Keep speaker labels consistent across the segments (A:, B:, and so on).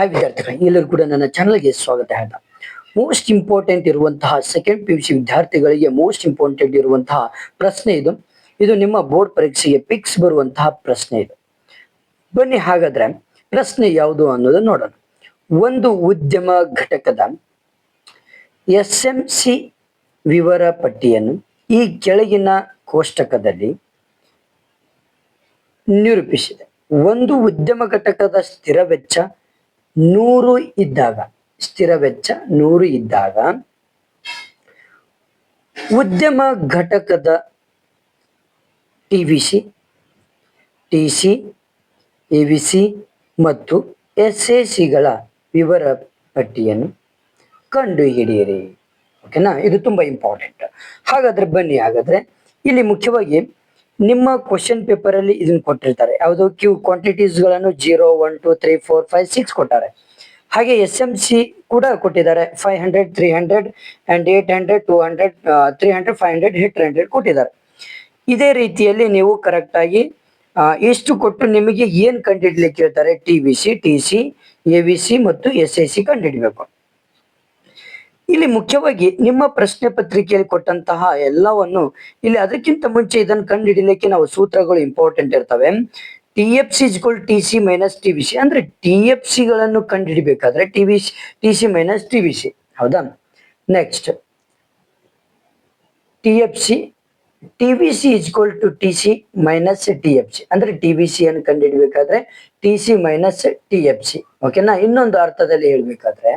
A: Hi ವಿದ್ಯಾರ್ಥಿಗಳೇ ಎಲ್ಲರೂ ಕೂಡ ನನ್ನ ಚಾನಲ್ಗೆ ಸ್ವಾಗತ ಹೇಳ್ತಾ ಮೋಸ್ಟ್ ಇಂಪಾರ್ಟೆಂಟ್ ಇರುವಂತಹ ಸೆಕೆಂಡ್ ಪಿ ಯು ಸಿ ವಿದ್ಯಾರ್ಥಿಗಳಿಗೆ ಮೋಸ್ಟ್ ಇಂಪಾರ್ಟೆಂಟ್ ಇರುವಂತಹ ಪ್ರಶ್ನೆ ಇದು. ಇದು ನಿಮ್ಮ ಬೋರ್ಡ್ ಪರೀಕ್ಷೆಗೆ ಪಿಕ್ಸ್ ಬರುವಂತಹ ಪ್ರಶ್ನೆ ಇದು. ಬನ್ನಿ ಹಾಗಾದ್ರೆ ಪ್ರಶ್ನೆ ಯಾವುದು ಅನ್ನೋದನ್ನ ನೋಡೋಣ. ಒಂದು ಉದ್ಯಮ ಘಟಕದ ಎಸ್ ಎಂ ಸಿ ವಿವರ ಪಟ್ಟಿಯನ್ನು ಈ ಕೆಳಗಿನ ಕೋಷ್ಟಕದಲ್ಲಿ ನಿರೂಪಿಸಿದೆ. ಒಂದು ಉದ್ಯಮ ಘಟಕದ ಸ್ಥಿರ ವೆಚ್ಚ ನೂರು ಇದ್ದಾಗ, ಸ್ಥಿರ ವೆಚ್ಚ ನೂರು ಇದ್ದಾಗ, ಉದ್ಯಮ ಘಟಕದ T V C, T C, A V C ಮತ್ತು ಎಸ್ ಎ ಸಿಗಳ ವಿವರ ಪಟ್ಟಿಯನ್ನು ಕಂಡುಹಿಡಿಯಿರಿ. ಓಕೆನಾ ಇದು ತುಂಬ ಇಂಪಾರ್ಟೆಂಟ್ ಹಾಗಾದ್ರೆ ಬನ್ನಿ, ಹಾಗಾದ್ರೆ ಇಲ್ಲಿ ಮುಖ್ಯವಾಗಿ ನಿಮ್ಮ ಕ್ವಶನ್ ಪೇಪರ್ ಅಲ್ಲಿ ಇದನ್ನ ಕೊಟ್ಟಿರ್ತಾರೆ. ಯಾವುದು Q ಕ್ವಾಂಟಿಟೀಸ್ಗಳನ್ನು zero one two three four five six ಕೊಟ್ಟಾರೆ. ಹಾಗೆ ಎಸ್ ಎಂ ಸಿ ಕೂಡ ಕೊಟ್ಟಿದ್ದಾರೆ. Five hundred three hundred and eight hundred two hundred three hundred five hundred eight hundred ಕೊಟ್ಟಿದ್ದಾರೆ. ಇದೇ ರೀತಿಯಲ್ಲಿ ನೀವು ಕರೆಕ್ಟ್ ಆಗಿ ಎಷ್ಟು ಕೊಟ್ಟು ನಿಮಗೆ ಏನ್ ಕಂಡುಹಿಡ್ಲಿಕ್ಕೆ ಹೇಳ್ತಾರೆ? T B C T C A V C ಮತ್ತು ಎಸ್ ಐ ಸಿ ಕಂಡುಹಿಡಬೇಕು ಇಲ್ಲಿ ಮುಖ್ಯವಾಗಿ ನಿಮ್ಮ ಪ್ರಶ್ನೆ ಪತ್ರಿಕೆಯಲ್ಲಿ ಕೊಟ್ಟಂತಹ ಎಲ್ಲವನ್ನು ಇಲ್ಲಿ ಅದಕ್ಕಿಂತ ಮುಂಚೆ ಇದನ್ನು ಕಂಡುಹಿಡಿಲಿಕ್ಕೆ ನಾವು ಸೂತ್ರಗಳು ಇಂಪಾರ್ಟೆಂಟ್ ಇರ್ತವೆ. T F C T C minus T V C ಅಂದ್ರೆ ಟಿ ಎಫ್ ಸಿಗಳನ್ನು ಕಂಡುಹಿಡಿಬೇಕಾದ್ರೆ T V T C minus T V C ಹೌದಾ? Next T F C T V C to T C minus T F C ಅಂದ್ರೆ T V C ಅನ್ನು ಕಂಡುಹಿಡಿಬೇಕಾದ್ರೆ T C minus T F C ಓಕೆನಾ ಇನ್ನೊಂದು ಅರ್ಥದಲ್ಲಿ ಹೇಳ್ಬೇಕಾದ್ರೆ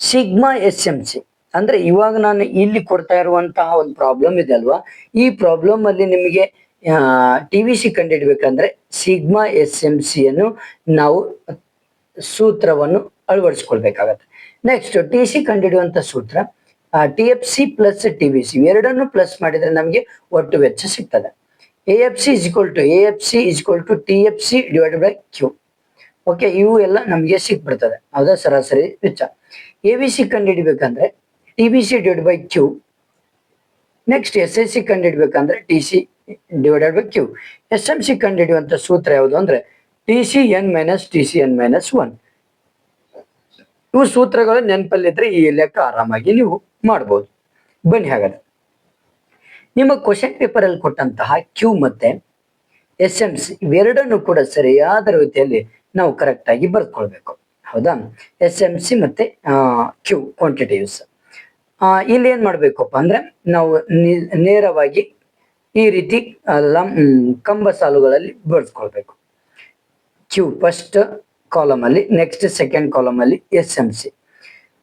A: sigma S M C. ಅಂದ್ರೆ ಇವಾಗ ನಾನು ಇಲ್ಲಿ ಕೊಡ್ತಾ ಇರುವಂತಹ ಒಂದು ಪ್ರಾಬ್ಲಮ್ ಇದೆ ಅಲ್ವಾ? ಈ ಪ್ರಾಬ್ಲಮ್ ಅಲ್ಲಿ ನಿಮಗೆ ಟಿ ವಿ ಸಿ ಕಂಡುಹಿಡ್ಬೇಕಂದ್ರೆ ಸಿಗ್ಮಾ ಎಸ್ ಎಂ ಸಿ ಅನ್ನು ನಾವು ಸೂತ್ರವನ್ನು ಅಳವಡಿಸ್ಕೊಳ್ಬೇಕಾಗತ್ತೆ. ನೆಕ್ಸ್ಟ್ ಟಿ ಸಿ ಕಂಡುಹಿಡಿಯುವಂತ ಸೂತ್ರ T F C plus T V C ಎರಡನ್ನು ಪ್ಲಸ್ ಮಾಡಿದ್ರೆ ನಮಗೆ ಒಟ್ಟು ವೆಚ್ಚ ಸಿಗ್ತದೆ. A F C is equal to A F C is equal to T F C divided by Q okay ಇವು ಎಲ್ಲ ನಮಗೆ ಸಿಕ್ಬಿಡ್ತದೆ. ಹೌದಾ? ಸರಾಸರಿ ವೆಚ್ಚ. A V C ಕಂಡುಹಿಡಿಬೇಕಂದ್ರೆ T B C divide by Q next S S C ಕಂಡುಹಿಡ್ಬೇಕಂದ್ರೆ T C divided by Q S M C ಕಂಡುಹಿಡಿಯುವಂತ ಸೂತ್ರ ಯಾವುದು ಅಂದ್ರೆ T C N minus T C N minus one ಇವು ಸೂತ್ರಗಳು ನೆನಪಲ್ಲಿದ್ರೆ ಈ ಲೆಕ್ಕ ಆರಾಮಾಗಿ ನೀವು ಮಾಡ್ಬೋದು. ಬನ್ನಿ ಹಾಗಾದ್ರೆ. ನಿಮ್ಮ ಕ್ವಶನ್ ಪೇಪರಲ್ಲಿ ಕೊಟ್ಟಂತಹ ಕ್ಯೂ ಮತ್ತೆ ಎಸ್ ಎಂ ಸಿ ಇವೆರಡನ್ನು ಕೂಡ ಸರಿಯಾದ ರೀತಿಯಲ್ಲಿ ನಾವು ಕರೆಕ್ಟ್ ಆಗಿ ಬರ್ಕೊಳ್ಬೇಕು. ಹೌದಾ? ಎಸ್ ಎಂ ಸಿ ಮತ್ತೆ ಕ್ಯೂ ಕ್ವಾಂಟಿಟಿವ್ಸ್ ಇಲ್ಲಿ ಏನ್ ಮಾಡ್ಬೇಕಪ್ಪ ಅಂದ್ರೆ ನಾವು ನೇರವಾಗಿ ಈ ರೀತಿ ಲಂ ಕಂಬ ಸಾಲುಗಳಲ್ಲಿ ಬರ್ಸ್ಕೊಳ್ಬೇಕು. ಕ್ಯೂ ಫಸ್ಟ್ ಕಾಲಮ್ ಅಲ್ಲಿ ನೆಕ್ಸ್ಟ್ ಸೆಕೆಂಡ್ ಕಾಲಮ್ ಅಲ್ಲಿ S M C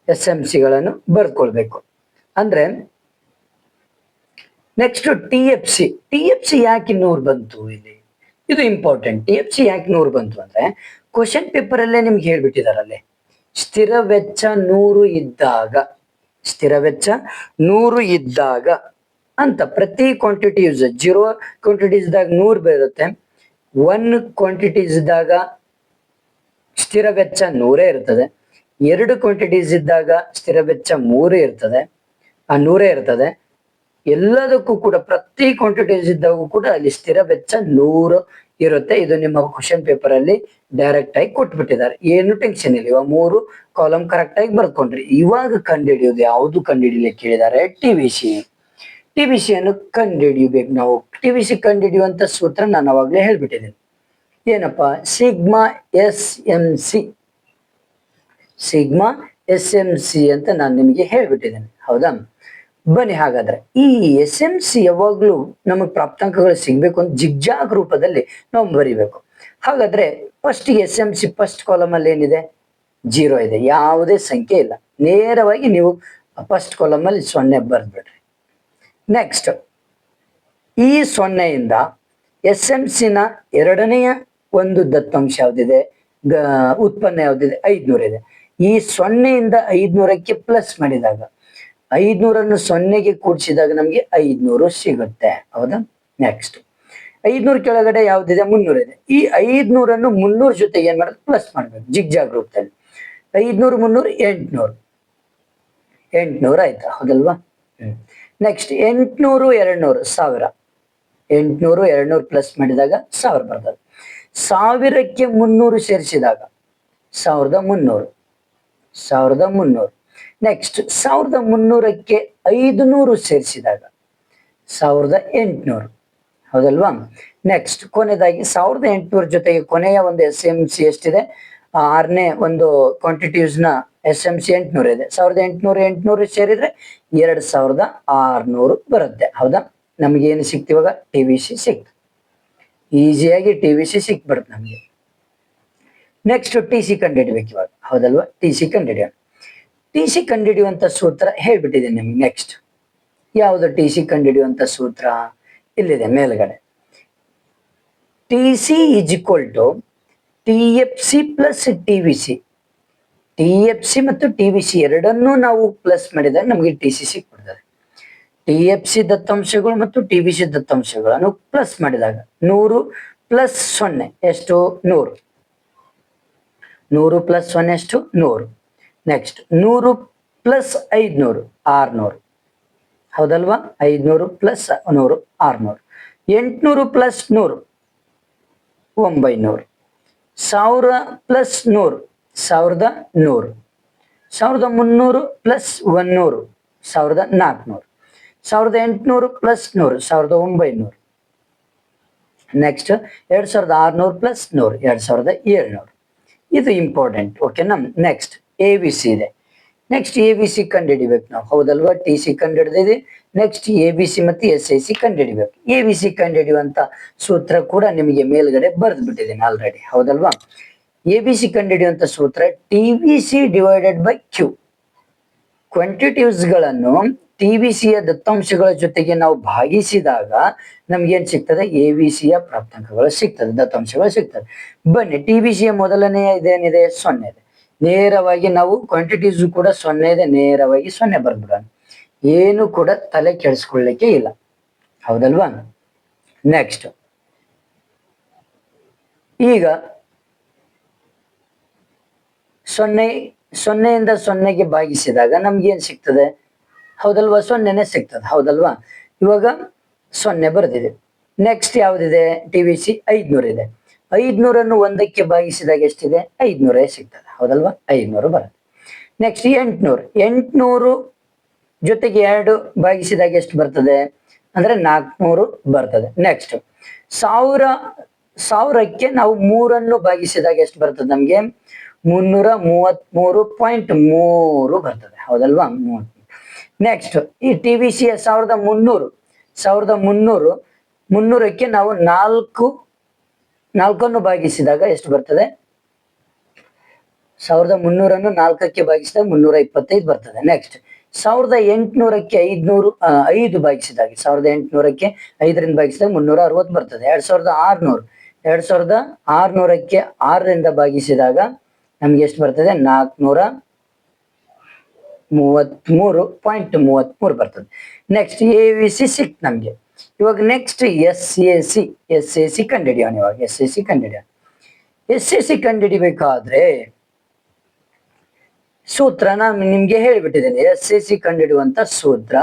A: S M ಸಿಗಳನ್ನು ಬರ್ಕೊಳ್ಬೇಕು ಅಂದ್ರೆ next T F C T F C ಯಾಕೆ ನೂರು ಬಂತು ಇಲ್ಲಿ? ಇದು ಇಂಪಾರ್ಟೆಂಟ್ ಟಿ ಎಫ್ ಸಿ ಯಾಕೆ ನೂರು ಬಂತು ಅಂದ್ರೆ ಕ್ವಶನ್ ಪೇಪರ್ ಅಲ್ಲೇ ನಿಮ್ಗೆ ಹೇಳ್ಬಿಟ್ಟಿದಾರಲ್ಲೇ. ಸ್ಥಿರ ವೆಚ್ಚ ನೂರು ಇದ್ದಾಗ, ಸ್ಥಿರ ವೆಚ್ಚ ನೂರು ಇದ್ದಾಗ ಅಂತ ಪ್ರತಿ ಕ್ವಾಂಟಿಟಿ ಯೂಸ್ ಜೀರೋ ಕ್ವಾಂಟಿಟೀಸ್ ದಾಗ ನೂರು ಬರುತ್ತೆ ಒನ್ ಕ್ವಾಂಟಿಟೀಸ್ ಇದ್ದಾಗ ಸ್ಥಿರ ವೆಚ್ಚ ನೂರೇ ಇರ್ತದೆ. ಎರಡು ಕ್ವಾಂಟಿಟೀಸ್ ಇದ್ದಾಗ ಸ್ಥಿರ ವೆಚ್ಚ ಮೂರೇ ಇರ್ತದೆ. ಆ ನೂರೇ ಇರ್ತದೆ. ಎಲ್ಲದಕ್ಕೂ ಕೂಡ ಪ್ರತಿ ಕ್ವಾಂಟಿಟೀಸ್ ಇದ್ದಾಗೂ ಕೂಡ ಅಲ್ಲಿ ಸ್ಥಿರ ವೆಚ್ಚ ನೂರು ಇರುತ್ತೆ. ಇದು ನಿಮ್ಮ ಕ್ವಶನ್ ಪೇಪರ್ ಅಲ್ಲಿ ಡೈರೆಕ್ಟ್ ಆಗಿ ಕೊಟ್ಬಿಟ್ಟಿದ್ದಾರೆ. ಏನು ಟೆನ್ಷನ್ ಇಲ್ಲ. ಇವಾಗ ಮೂರು ಕಾಲಮ್ ಕರೆಕ್ಟ್ ಆಗಿ ಬರ್ಕೊಂಡ್ರಿ. ಇವಾಗ ಕಂಡುಹಿಡಿಯೋದು ಯಾವುದು ಕಂಡುಹಿಡಿಲಿಕ್ಕೆ ಕೇಳಿದ್ದಾರೆ T V C T V C ಅನ್ನು ಕಂಡುಹಿಡಿಯಬೇಕು ನಾವು. ಟಿ ವಿ ಸಿ ಕಂಡುಹಿಡಿಯುವಂತ ಸೂತ್ರ ನಾನು ಅವಾಗಲೇ ಹೇಳ್ಬಿಟ್ಟಿದ್ದೀನಿ. ಏನಪ್ಪ? Sigma S M C sigma S M C ಅಂತ ನಾನು ನಿಮಗೆ ಹೇಳ್ಬಿಟ್ಟಿದ್ದೇನೆ. ಹೌದಾ? ಬನ್ನಿ, ಹಾಗಾದ್ರೆ. ಈ ಎಸ್ ಎಂ ಸಿ ಯಾವಾಗ್ಲೂ ನಮಗೆ ಪ್ರಾಪ್ತಾಂಕಗಳು ಸಿಗ್ಬೇಕು ಅಂತ ಜಿಗ್ಜಾಗ್ ರೂಪದಲ್ಲಿ ನಾವು ಬರಿಬೇಕು. ಹಾಗಾದ್ರೆ first S M C first column ಅಲ್ಲಿ ಏನಿದೆ? ಜೀರೋ ಇದೆ. ಯಾವುದೇ ಸಂಖ್ಯೆ ಇಲ್ಲ. ನೇರವಾಗಿ ನೀವು ಫಸ್ಟ್ ಕಾಲಮ್ ಅಲ್ಲಿ ಸೊನ್ನೆ ಬರ್ದ್ಬಿಡ್ರಿ. ನೆಕ್ಸ್ಟ್ ಈ ಸೊನ್ನೆಯಿಂದ ಎಸ್ ಎಂ ಸಿನ ಎರಡನೆಯ ಒಂದು ದತ್ತಾಂಶ ಯಾವ್ದಿದೆ? ಉತ್ಪನ್ನ ಯಾವ್ದಿದೆ? ಐದ್ನೂರ ಇದೆ. ಈ ಸೊನ್ನೆಯಿಂದ ಐದ್ನೂರಕ್ಕೆ ಪ್ಲಸ್ ಮಾಡಿದಾಗ ಐದ್ನೂರನ್ನು ಸೊನ್ನೆಗೆ ಕೂಡಿಸಿದಾಗ ನಮ್ಗೆ ಐದ್ನೂರು ಸಿಗುತ್ತೆ. ಹೌದಾ? ನೆಕ್ಸ್ಟ್ ಐದ್ನೂರ ಕೆಳಗಡೆ ಯಾವ್ದಿದೆ? ಮುನ್ನೂರ ಇದೆ. ಈ ಐದ್ನೂರನ್ನು ಮುನ್ನೂರ ಜೊತೆಗೆ ಏನ್ ಮಾಡೋದು ಪ್ಲಸ್ ಮಾಡ್ಬೇಕು. ಜಿಗ್ಜಾಗ್ ರೂಪದಲ್ಲಿ. ಐದ್ನೂರು, ಮುನ್ನೂರು, ಎಂಟ್ನೂರು. ಎಂಟ್ನೂರು ಆಯ್ತಾ? ಹೌದಲ್ವಾ? ನೆಕ್ಸ್ಟ್ ಎಂಟ್ನೂರು, ಎರಡ್ನೂರು, ಸಾವಿರ. ಎಂಟ್ನೂರು, ಎರಡ್ನೂರು ಪ್ಲಸ್ ಮಾಡಿದಾಗ ಸಾವಿರ ಬರ್ತದೆ. ಸಾವಿರಕ್ಕೆ ಮುನ್ನೂರು ಸೇರಿಸಿದಾಗ ಸಾವಿರದ ಮುನ್ನೂರು. ಸಾವಿರದ ಮುನ್ನೂರು. ನೆಕ್ಸ್ಟ್ ಸಾವಿರದ ಮುನ್ನೂರಕ್ಕೆ ಐದು ನೂರು ಸೇರಿಸಿದಾಗ ಸಾವಿರದ ಎಂಟುನೂರು. ಹೌದಲ್ವಾ? ನೆಕ್ಸ್ಟ್ ಕೊನೆಯದಾಗಿ ಸಾವಿರದ ಎಂಟುನೂರ ಜೊತೆಗೆ ಕೊನೆಯ ಒಂದು ಎಸ್ ಎಂ ಸಿ ಎಷ್ಟಿದೆ? ಆರನೇ ಒಂದು ಕ್ವಾಂಟಿಟೀಸ್ನ ಎಸ್ ಎಂ ಸಿ ಎಂಟುನೂರು ಇದೆ. ಸಾವಿರದ ಎಂಟುನೂರು ಎಂಟುನೂರು ಸೇರಿದ್ರೆ ಎರಡ್ ಸಾವಿರದ ಆರ್ನೂರು ಬರುತ್ತೆ. ಹೌದಾ? ನಮ್ಗೆ ಏನು ಸಿಕ್ತಿವಾಗ ಟಿ ವಿ ಸಿ ಸಿಕ್ತು. ಈಸಿಯಾಗಿ ಟಿ ವಿ ಸಿ ಸಿಕ್ಬಿಡುತ್ತೆ ನಮಗೆ. ನೆಕ್ಸ್ಟ್ ಟಿ ಸಿ ಕಂಡುಹಿಡಿಬೇಕು ಇವಾಗ. ಹೌದಲ್ವಾ? ಟಿ ಸಿ ಕಂಡುಹಿಡಿಯೋಣ ಟಿ ಸಿ ಸೂತ್ರ ಹೇಳ್ಬಿಟ್ಟಿದ್ದೀನಿ ನಿಮ್ಗೆ ನೆಕ್ಸ್ಟ್ ಯಾವುದು ಟಿ ಸಿ ಕಂಡುಹಿಡಿಯುವಂತ ಸೂತ್ರ? ಇಲ್ಲಿದೆ, ಮೇಲ್ಗಡೆ. T C is equal to T F C plus T V C T F C ಮತ್ತು ಟಿ ವಿ ಸಿ ಎರಡನ್ನೂ ನಾವು ಪ್ಲಸ್ ಮಾಡಿದಾಗ ನಮಗೆ ಟಿ ಸಿ ಸಿಕ್ಬಿಡ್ತದೆ. ಟಿ ಎಫ್ ಸಿ ದತ್ತಾಂಶಗಳು ಮತ್ತು ಟಿ ವಿ ಸಿ ದತ್ತಾಂಶಗಳನ್ನು ಪ್ಲಸ್ ಮಾಡಿದಾಗ ನೂರು ಪ್ಲಸ್ ಸೊನ್ನೆ, ಎಷ್ಟು? ನೂರು. ನೂರು ಪ್ಲಸ್ ಸೊನ್ನೆ, ಎಷ್ಟು? ನೂರು. ನೆಕ್ಸ್ಟ್ ನೂರು ಪ್ಲಸ್ ಐದುನೂರು, ಆರ್ನೂರು. ಹೌದಲ್ವಾ? ಐದುನೂರು ಪ್ಲಸ್ ನೂರು, ಆರ್ನೂರು. ಎಂಟುನೂರು ಪ್ಲಸ್ ನೂರು, ಒಂಬೈನೂರು. ಸಾವಿರ ಪ್ಲಸ್ ನೂರು, ಸಾವಿರದ ನೂರು. ಸಾವಿರದ ಮುನ್ನೂರು ಪ್ಲಸ್ ಒನ್ನೂರು ಸಾವಿರದ ನಾಲ್ಕುನೂರು. ಸಾವಿರದ ಎಂಟುನೂರು ಪ್ಲಸ್ ನೂರು, ಸಾವಿರದ ಒಂಬೈನೂರು. ನೆಕ್ಸ್ಟ್ ಎರಡ್ ಸಾವಿರದ ಆರುನೂರು ಪ್ಲಸ್ ನೂರು, ಎರಡ್ ಸಾವಿರದ ಏಳ್ನೂರು. ಇದು ಇಂಪಾರ್ಟೆಂಟ್ ಓಕೆನಾ ನೆಕ್ಸ್ಟ್ ಎ ಬಿ ಸಿ ಇದೆ. ನೆಕ್ಸ್ಟ್ ಎ ಬಿ ಸಿ ಕಂಡುಹಿಡಿಬೇಕು ನಾವು. ಹೌದಲ್ವಾ? ಟಿ ಸಿ ಕಂಡುಹಿಡಿದಿದೆ. ನೆಕ್ಸ್ಟ್ ಎ ಬಿ ಸಿ ಮತ್ತು ಎಸ್ ಐ ಸಿ ಕಂಡುಹಿಡಿಬೇಕು. ಎ ಬಿ ಸಿ ಕಂಡುಹಿಡಿಯುವಂತ ಸೂತ್ರ ಕೂಡ ನಿಮಗೆ ಮೇಲ್ಗಡೆ ಬರೆದು ಬಿಟ್ಟಿದ್ದೀನಿ ಆಲ್ರೆಡಿ ಹೌದಲ್ವಾ? ಎ ಬಿ ಸಿ ಕಂಡುಹಿಡಿಯುವಂತ ಸೂತ್ರ T V C divided by Q ಕ್ವಾಂಟಿಟಿವ್ಸ್ಗಳನ್ನು T V ಸಿಯ ದತ್ತಾಂಶಗಳ ಜೊತೆಗೆ ನಾವು ಭಾಗಿಸಿದಾಗ ನಮ್ಗೇನ್ ಸಿಗ್ತದೆ? ಎ ವಿ ಸಿಯ ಪ್ರಾಪ್ತಾಂಕಗಳು ಸಿಗ್ತದೆ, ದತ್ತಾಂಶಗಳು ಸಿಗ್ತದೆ. ಬನ್ನಿ ಟಿ ವಿ ಸಿಯ ಮೊದಲನೆಯ ಇದೇನಿದೆ? ಸೊನ್ನೆ ಇದೆ ನೇರವಾಗಿ ನಾವು ಕ್ವಾಂಟಿಟೀಸ್ ಕೂಡ ಸೊನ್ನೆ ಇದೆ ನೇರವಾಗಿ ಸೊನ್ನೆ ಬರ್ಬಿಡೋಣ. ಏನು ಕೂಡ ತಲೆ ಕೆಡಿಸ್ಕೊಳ್ಳಿಕ್ಕೆ ಇಲ್ಲ. ಹೌದಲ್ವಾ? ನೆಕ್ಸ್ಟ್ ಈಗ ಸೊನ್ನೆ, ಸೊನ್ನೆಯಿಂದ ಸೊನ್ನೆಗೆ ಭಾಗಿಸಿದಾಗ ನಮ್ಗೇನ್ ಸಿಗ್ತದೆ? ಹೌದಲ್ವಾ? ಸೊನ್ನೆನೆ ಸಿಗ್ತದೆ. ಹೌದಲ್ವಾ? ಇವಾಗ ಸೊನ್ನೆ ಬರ್ದಿದೆ. ನೆಕ್ಸ್ಟ್ ಯಾವ್ದಿದೆ? ಟಿ ವಿ ಸಿ ಐದ್ನೂರು ಇದೆ. ಐದ್ನೂರನ್ನು ಒಂದಕ್ಕೆ ಭಾಗಿಸಿದಾಗ ಎಷ್ಟಿದೆ? ಐದ್ನೂರೇ ಸಿಗ್ತದೆ. ಹೌದಲ್ವಾ? ಐದ್ನೂರು ಬರುತ್ತೆ. ನೆಕ್ಸ್ಟ್ ಎಂಟ್ನೂರು. ಎಂಟ್ನೂರು ಜೊತೆಗೆ ಎರಡು ಭಾಗಿಸಿದಾಗ ಎಷ್ಟು ಬರ್ತದೆ? ಅಂದ್ರೆ ನಾಲ್ಕುನೂರು ಬರ್ತದೆ. ನೆಕ್ಸ್ಟ್ ಸಾವಿರ, ಸಾವಿರಕ್ಕೆ ನಾವು ಮೂರನ್ನು ಭಾಗಿಸಿದಾಗ ಎಷ್ಟು ಬರ್ತದೆ ನಮ್ಗೆ? ಮುನ್ನೂರ ಮೂವತ್ತ್ ಮೂರು ಪಾಯಿಂಟ್ ಮೂರು ಬರ್ತದೆ. ಹೌದಲ್ವಾ? ಮೂವತ್ತ್ ನೆಕ್ಸ್ಟ್ ಈ ಟಿ ವಿ ಸಿ ಸಾವಿರದ ಮುನ್ನೂರು ಸಾವಿರದ ಮುನ್ನೂರು, ಮುನ್ನೂರಕ್ಕೆ ನಾವು ನಾಲ್ಕು ನಾಲ್ಕನ್ನು ಭಾಗಿಸಿದಾಗ ಎಷ್ಟು ಬರ್ತದೆ? ಸಾವಿರದ ಮುನ್ನೂರನ್ನು ನಾಲ್ಕಕ್ಕೆ ಭಾಗಿಸಿದಾಗ ಮುನ್ನೂರ ಇಪ್ಪತ್ತೈದು ಬರ್ತದೆ. ನೆಕ್ಸ್ಟ್ ಸಾವಿರದ ಎಂಟುನೂರಕ್ಕೆ ಐದ್ನೂರು ಐದು ಭಾಗಿಸಿದಾಗ, ಸಾವಿರದ ಎಂಟುನೂರಕ್ಕೆ ಐದರಿಂದ ಭಾಗಿಸಿದಾಗ ಮುನ್ನೂರ ಅರವತ್ತು ಬರ್ತದೆ. ಎರಡು ಸಾವಿರದ ಆರುನೂರು. ಎರಡು ಸಾವಿರದ ಆರುನೂರಕ್ಕೆ ಆರರಿಂದ ಭಾಗಿಸಿದಾಗ ನಮ್ಗೆ ಎಷ್ಟು ಬರ್ತದೆ? ನಾಲ್ಕುನೂರ ಮೂವತ್ಮೂರು ಪಾಯಿಂಟ್ ಮೂವತ್ಮೂರು ಬರ್ತದೆ. ನೆಕ್ಸ್ಟ್ ಎ ವಿ ಸಿ ಸಿಕ್ ನಮ್ಗೆ. ಇವಾಗ next S A C S A C ಕಂಡಿಡಿಯೋಣ ಇವಾಗ ಎಸ್ ಎ ಸಿ ಕಂಡುಹಿಡಿಯೋಣ ಎಸ್ ಎ ಸಿ ಕಂಡುಹಿಡಿಬೇಕಾದ್ರೆ ಸೂತ್ರ ನಾನು ನಿಮ್ಗೆ ಹೇಳ್ಬಿಟ್ಟಿದ್ದೇನೆ. ಎಸ್ ಎ ಸಿ ಕಂಡುಹಿಡಿಯುವಂತ ಸೂತ್ರ.